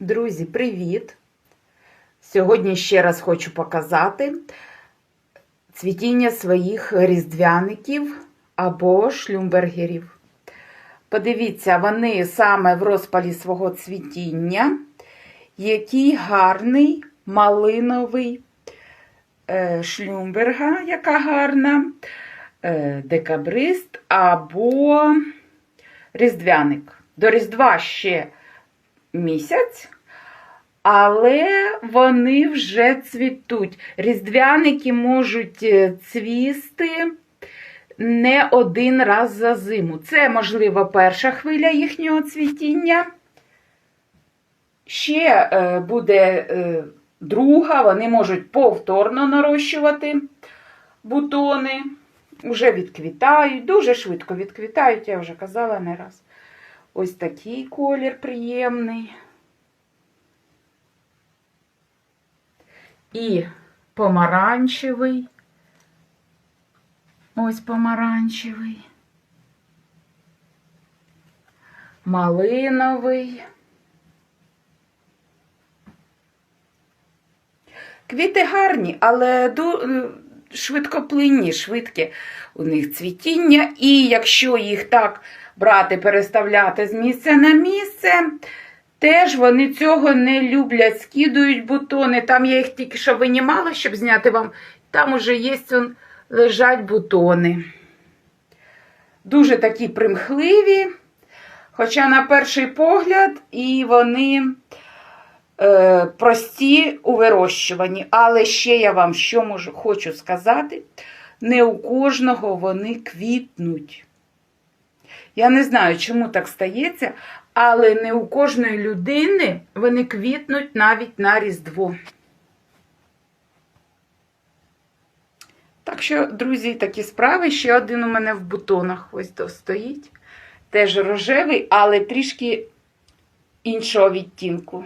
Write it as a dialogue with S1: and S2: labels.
S1: Друзі, привіт! Сьогодні ще раз хочу показати цвітіння своїх різдвяників або шлюмбергерів. Подивіться, вони саме в розпалі свого цвітіння, який гарний малиновий е, шлюмберга, яка гарна, е, декабрист або різдвяник. До Різдва ще місяць, але вони вже цвітуть. Різдвяники можуть е, цвісти не один раз за зиму. Це, можливо, перша хвиля їхнього цвітіння. Ще е, буде е, друга, вони можуть повторно нарощувати бутони. Уже відквітають, дуже швидко відквітають, я вже казала не раз. Ось такий колір приємний. І помаранчевий. Ось помаранчевий. Малиновий. Квіти гарні, але швидкоплинні, швидке у них цвітіння. І якщо їх так брати, переставляти з місця на місце, теж вони цього не люблять, скидують бутони. Там я їх тільки що винімала, щоб зняти вам. Там уже є он, лежать бутони. Дуже такі примхливі, хоча на перший погляд і вони е, прості у вирощуванні. Але ще я вам що можу, хочу сказати: не у кожного вони квітнуть. Я не знаю, чому так стається, але не у кожної людини вони квітнуть навіть на Різдво. Так що, друзі, такі справи. Ще один у мене в бутонах ось то стоїть. Теж рожевий, але трішки іншого відтінку.